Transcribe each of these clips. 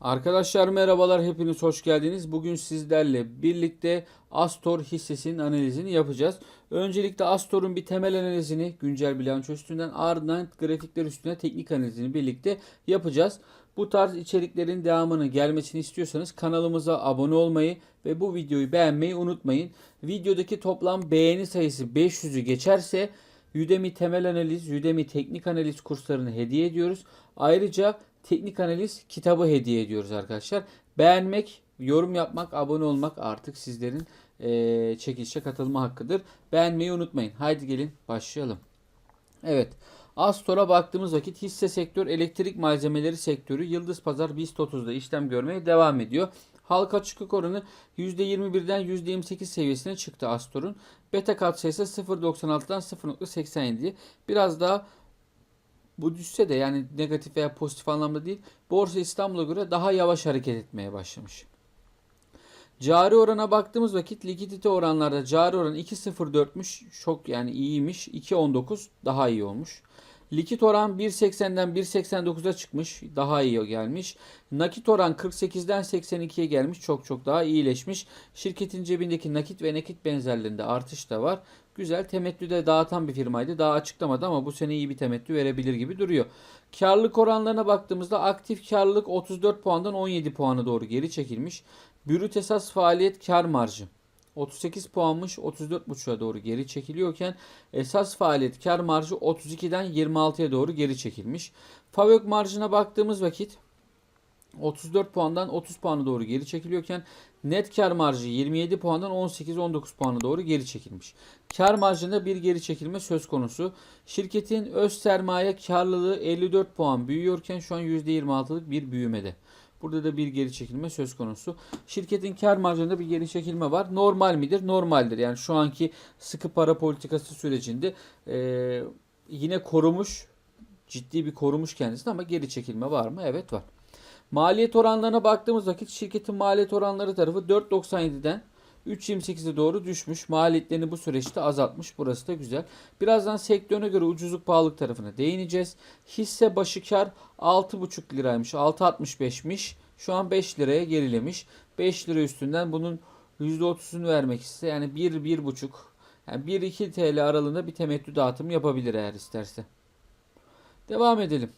Arkadaşlar merhabalar hepiniz hoş geldiniz. Bugün sizlerle birlikte Astor hissesinin analizini yapacağız. Öncelikle Astor'un bir temel analizini güncel bilanço üstünden ardından grafikler üstüne teknik analizini birlikte yapacağız. Bu tarz içeriklerin devamını gelmesini istiyorsanız kanalımıza abone olmayı ve bu videoyu beğenmeyi unutmayın. Videodaki toplam beğeni sayısı 500'ü geçerse Udemy temel analiz, Udemy teknik analiz kurslarını hediye ediyoruz. Ayrıca teknik analiz kitabı hediye ediyoruz arkadaşlar. Beğenmek, yorum yapmak, abone olmak artık sizlerin eee çekilişe katılma hakkıdır. Beğenmeyi unutmayın. Haydi gelin başlayalım. Evet. Astor'a baktığımız vakit hisse sektör elektrik malzemeleri sektörü Yıldız Pazar BIST 30'da işlem görmeye devam ediyor. Halka açıklık oranı %21'den %28 seviyesine çıktı Astor'un. Beta katsayısı 0.96'dan 0.87'ye. Biraz daha bu düşse de yani negatif veya pozitif anlamda değil. Borsa İstanbul'a göre daha yavaş hareket etmeye başlamış. Cari orana baktığımız vakit likidite oranlarda cari oran 2.04'müş. Çok yani iyiymiş. 2.19 daha iyi olmuş. Likit oran 1.80'den 1.89'a çıkmış. Daha iyi gelmiş. Nakit oran 48'den 82'ye gelmiş. Çok çok daha iyileşmiş. Şirketin cebindeki nakit ve nakit benzerlerinde artış da var. Güzel temettü de dağıtan bir firmaydı. Daha açıklamadı ama bu sene iyi bir temettü verebilir gibi duruyor. Karlılık oranlarına baktığımızda aktif karlılık 34 puandan 17 puana doğru geri çekilmiş. Brüt esas faaliyet kar marjı 38 puanmış 34.5'a doğru geri çekiliyorken esas faaliyet kar marjı 32'den 26'ya doğru geri çekilmiş. Favök marjına baktığımız vakit 34 puandan 30 puana doğru geri çekiliyorken net kar marjı 27 puandan 18-19 puana doğru geri çekilmiş. Kar marjında bir geri çekilme söz konusu. Şirketin öz sermaye karlılığı 54 puan büyüyorken şu an %26'lık bir büyümede. Burada da bir geri çekilme söz konusu. Şirketin kar marjında bir geri çekilme var. Normal midir? Normaldir. Yani şu anki sıkı para politikası sürecinde eee, yine korumuş, ciddi bir korumuş kendisini ama geri çekilme var mı? Evet var. Maliyet oranlarına baktığımız vakit şirketin maliyet oranları tarafı 4.97'den 3.28'e doğru düşmüş. Maliyetlerini bu süreçte azaltmış. Burası da güzel. Birazdan sektörüne göre ucuzluk pahalılık tarafına değineceğiz. Hisse başı kar 6.5 liraymış. 6.65'miş. Şu an 5 liraya gerilemiş. 5 lira üstünden bunun %30'unu vermek ise yani 1 1.5 yani 1-2 TL aralığında bir temettü dağıtımı yapabilir eğer isterse. Devam edelim.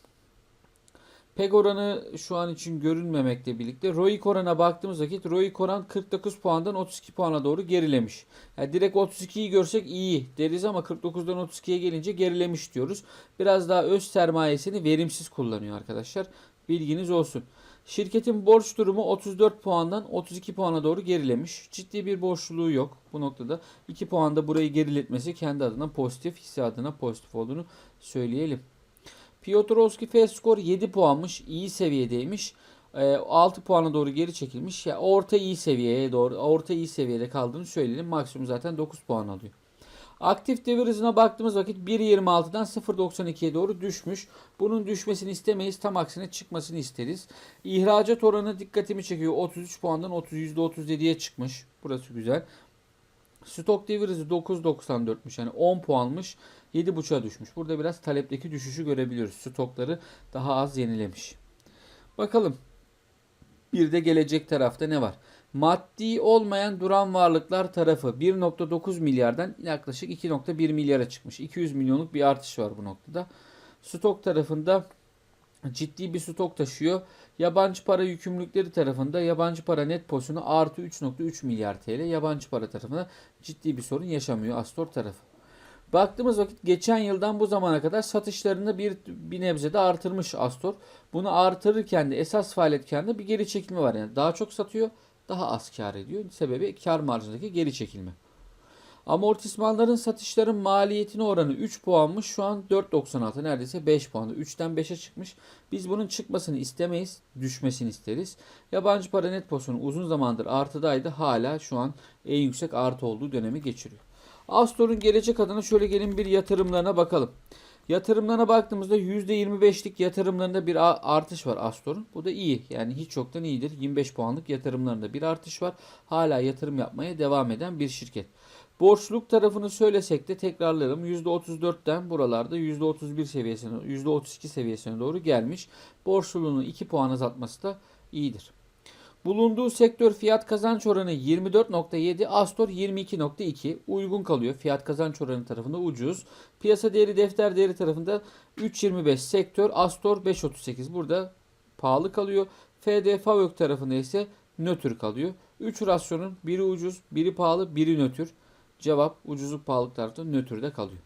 PEG oranı şu an için görünmemekle birlikte ROIC orana baktığımız vakit ROIC oran 49 puandan 32 puana doğru gerilemiş. Yani direkt 32'yi görsek iyi deriz ama 49'dan 32'ye gelince gerilemiş diyoruz. Biraz daha öz sermayesini verimsiz kullanıyor arkadaşlar. Bilginiz olsun. Şirketin borç durumu 34 puandan 32 puana doğru gerilemiş. Ciddi bir borçluluğu yok bu noktada. 2 puanda burayı geriletmesi kendi adına pozitif, hisse adına pozitif olduğunu söyleyelim. Piotrowski F skor 7 puanmış. iyi seviyedeymiş. E, 6 puana doğru geri çekilmiş. Ya orta iyi seviyeye doğru orta iyi seviyede kaldığını söyleyelim. Maksimum zaten 9 puan alıyor. Aktif devir baktığımız vakit 1.26'dan 0.92'ye doğru düşmüş. Bunun düşmesini istemeyiz. Tam aksine çıkmasını isteriz. İhracat oranı dikkatimi çekiyor. 33 puandan 30 %37'ye çıkmış. Burası güzel. Stok devir hızı 9.94'müş. Yani 10 puanmış. 7.5'a düşmüş. Burada biraz talepteki düşüşü görebiliyoruz. Stokları daha az yenilemiş. Bakalım. Bir de gelecek tarafta ne var? Maddi olmayan duran varlıklar tarafı 1.9 milyardan yaklaşık 2.1 milyara çıkmış. 200 milyonluk bir artış var bu noktada. Stok tarafında ciddi bir stok taşıyor. Yabancı para yükümlülükleri tarafında yabancı para net pozisyonu artı 3.3 milyar TL. Yabancı para tarafında ciddi bir sorun yaşamıyor Astor tarafı. Baktığımız vakit geçen yıldan bu zamana kadar satışlarını bir, bir nebze de artırmış Astor. Bunu artırırken de esas faaliyetken de bir geri çekilme var. Yani daha çok satıyor daha az kar ediyor. Sebebi kar marjındaki geri çekilme. Amortismanların satışların maliyetine oranı 3 puanmış. Şu an 4.96 neredeyse 5 puanı. 3'ten 5'e çıkmış. Biz bunun çıkmasını istemeyiz. Düşmesini isteriz. Yabancı para net pozisyonu uzun zamandır artıdaydı. Hala şu an en yüksek artı olduğu dönemi geçiriyor. Astor'un gelecek adına şöyle gelin bir yatırımlarına bakalım. Yatırımlarına baktığımızda %25'lik yatırımlarında bir artış var Astor'un. Bu da iyi. Yani hiç yoktan iyidir. 25 puanlık yatırımlarında bir artış var. Hala yatırım yapmaya devam eden bir şirket. Borçluluk tarafını söylesek de tekrarlarım %34'ten buralarda %31 seviyesine %32 seviyesine doğru gelmiş. Borçluluğunu 2 puan azaltması da iyidir. Bulunduğu sektör fiyat kazanç oranı 24.7, Astor 22.2. Uygun kalıyor. Fiyat kazanç oranı tarafında ucuz. Piyasa değeri defter değeri tarafında 3.25 sektör, Astor 5.38. Burada pahalı kalıyor. FD Favök tarafında ise nötr kalıyor. 3 rasyonun biri ucuz, biri pahalı, biri nötr. Cevap ucuzluk pahalılık tarafında nötrde kalıyor.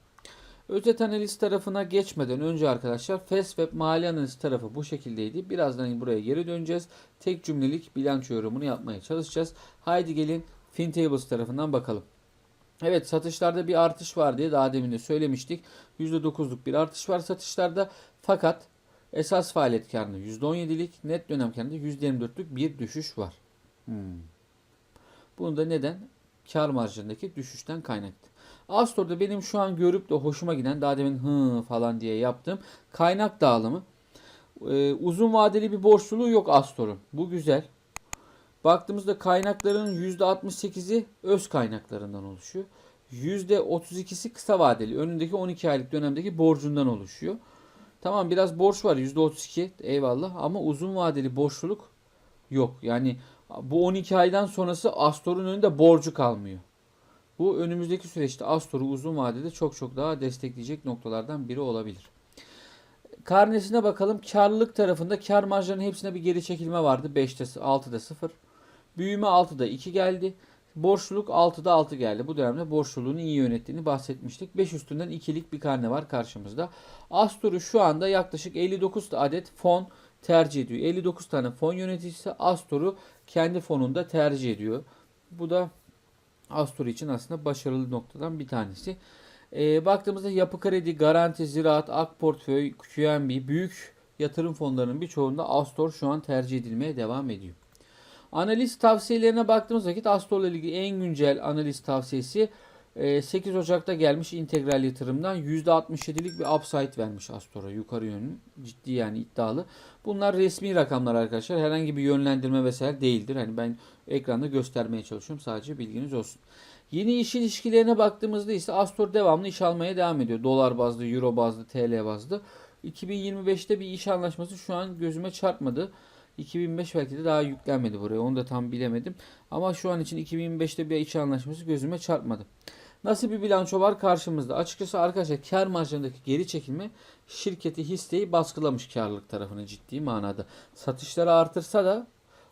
Özet analiz tarafına geçmeden önce arkadaşlar Fastweb mali analiz tarafı bu şekildeydi. Birazdan buraya geri döneceğiz. Tek cümlelik bilanço yorumunu yapmaya çalışacağız. Haydi gelin FinTables tarafından bakalım. Evet satışlarda bir artış var diye daha demin de söylemiştik. %9'luk bir artış var satışlarda. Fakat esas faaliyet karında %17'lik, net dönem karında %24'lük bir düşüş var. Hmm. Bunu da neden? Kar marjındaki düşüşten kaynaklı. Astor'da benim şu an görüp de hoşuma giden daha demin hı falan diye yaptığım kaynak dağılımı. Ee, uzun vadeli bir borçluluğu yok Astor'un. Bu güzel. Baktığımızda kaynakların %68'i öz kaynaklarından oluşuyor. %32'si kısa vadeli. Önündeki 12 aylık dönemdeki borcundan oluşuyor. Tamam biraz borç var %32 eyvallah ama uzun vadeli borçluluk yok. Yani bu 12 aydan sonrası Astor'un önünde borcu kalmıyor. Bu önümüzdeki süreçte Astor'u uzun vadede çok çok daha destekleyecek noktalardan biri olabilir. Karnesine bakalım. Karlılık tarafında kar marjlarının hepsine bir geri çekilme vardı. 5'te 6'da 0. Büyüme 6'da 2 geldi. Borçluluk 6'da 6 geldi. Bu dönemde borçluluğunu iyi yönettiğini bahsetmiştik. 5 üstünden 2'lik bir karne var karşımızda. Astor'u şu anda yaklaşık 59 adet fon tercih ediyor. 59 tane fon yöneticisi Astor'u kendi fonunda tercih ediyor. Bu da Astor için aslında başarılı noktadan bir tanesi. E, baktığımızda Yapı Kredi, Garanti, Ziraat, Ak Portföy, QNB, büyük yatırım fonlarının birçoğunda Astor şu an tercih edilmeye devam ediyor. Analiz tavsiyelerine baktığımız vakit Astor'la ilgili en güncel analiz tavsiyesi 8 e, Ocak'ta gelmiş integral yatırımdan %67'lik bir upside vermiş Astor'a yukarı yönlü ciddi yani iddialı. Bunlar resmi rakamlar arkadaşlar. Herhangi bir yönlendirme vesaire değildir. Hani ben ekranda göstermeye çalışıyorum. Sadece bilginiz olsun. Yeni iş ilişkilerine baktığımızda ise Astor devamlı iş almaya devam ediyor. Dolar bazlı, euro bazlı, TL bazlı. 2025'te bir iş anlaşması şu an gözüme çarpmadı. 2005 belki de daha yüklenmedi buraya. Onu da tam bilemedim. Ama şu an için 2025'te bir iş anlaşması gözüme çarpmadı. Nasıl bir bilanço var karşımızda? Açıkçası arkadaşlar kar marjındaki geri çekilme şirketi hisseyi baskılamış karlılık tarafını ciddi manada. Satışları artırsa da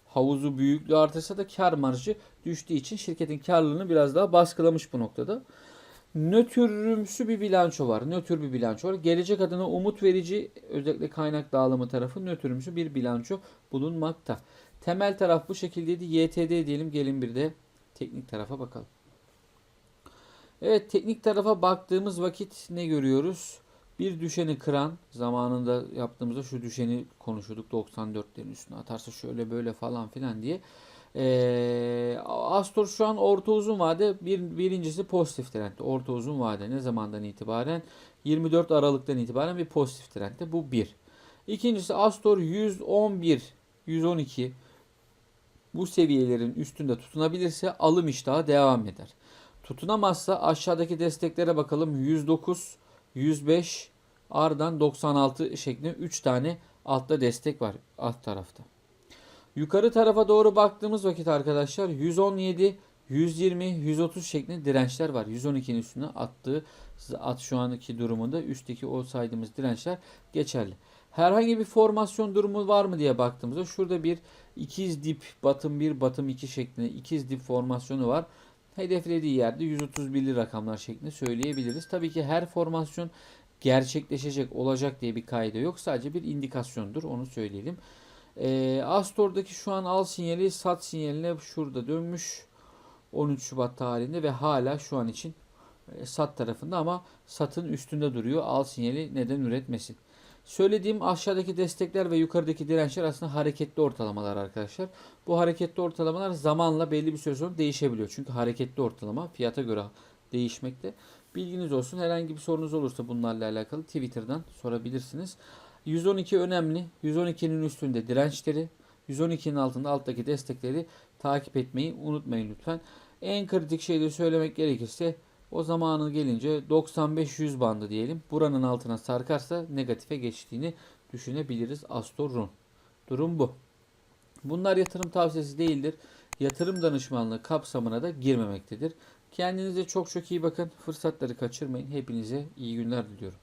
havuzu büyüklüğü artırsa da kar marjı düştüğü için şirketin karlılığını biraz daha baskılamış bu noktada. Nötrümsü bir bilanço var. Nötr bir bilanço var. Gelecek adına umut verici özellikle kaynak dağılımı tarafı nötrümsü bir bilanço bulunmakta. Temel taraf bu şekildeydi. YTD diyelim. Gelin bir de teknik tarafa bakalım. Evet teknik tarafa baktığımız vakit ne görüyoruz? Bir düşeni kıran zamanında yaptığımızda şu düşeni konuşuyorduk 94'lerin üstüne atarsa şöyle böyle falan filan diye. Ee, Astor şu an orta uzun vade bir, birincisi pozitif trendde. Orta uzun vade ne zamandan itibaren? 24 Aralık'tan itibaren bir pozitif trendde. Bu bir. İkincisi Astor 111, 112 bu seviyelerin üstünde tutunabilirse alım iştahı devam eder. Tutunamazsa aşağıdaki desteklere bakalım. 109, 105, ardından 96 şeklinde 3 tane altta destek var alt tarafta. Yukarı tarafa doğru baktığımız vakit arkadaşlar 117, 120, 130 şeklinde dirençler var. 112'nin üstüne attığı at şu anki durumunda üstteki o saydığımız dirençler geçerli. Herhangi bir formasyon durumu var mı diye baktığımızda şurada bir ikiz dip batım 1 batım 2 şeklinde ikiz dip formasyonu var hedeflediği yerde 131'li rakamlar şeklinde söyleyebiliriz. Tabii ki her formasyon gerçekleşecek olacak diye bir kayda yok. Sadece bir indikasyondur onu söyleyelim. E, Astor'daki şu an al sinyali sat sinyaline şurada dönmüş 13 Şubat tarihinde ve hala şu an için e, sat tarafında ama satın üstünde duruyor. Al sinyali neden üretmesin. Söylediğim aşağıdaki destekler ve yukarıdaki dirençler aslında hareketli ortalamalar arkadaşlar. Bu hareketli ortalamalar zamanla belli bir süre sonra değişebiliyor. Çünkü hareketli ortalama fiyata göre değişmekte. Bilginiz olsun. Herhangi bir sorunuz olursa bunlarla alakalı Twitter'dan sorabilirsiniz. 112 önemli. 112'nin üstünde dirençleri, 112'nin altında alttaki destekleri takip etmeyi unutmayın lütfen. En kritik şey de söylemek gerekirse o zamanı gelince 95-100 bandı diyelim. Buranın altına sarkarsa negatife geçtiğini düşünebiliriz Astor Run. Durum bu. Bunlar yatırım tavsiyesi değildir. Yatırım danışmanlığı kapsamına da girmemektedir. Kendinize çok çok iyi bakın. Fırsatları kaçırmayın. Hepinize iyi günler diliyorum.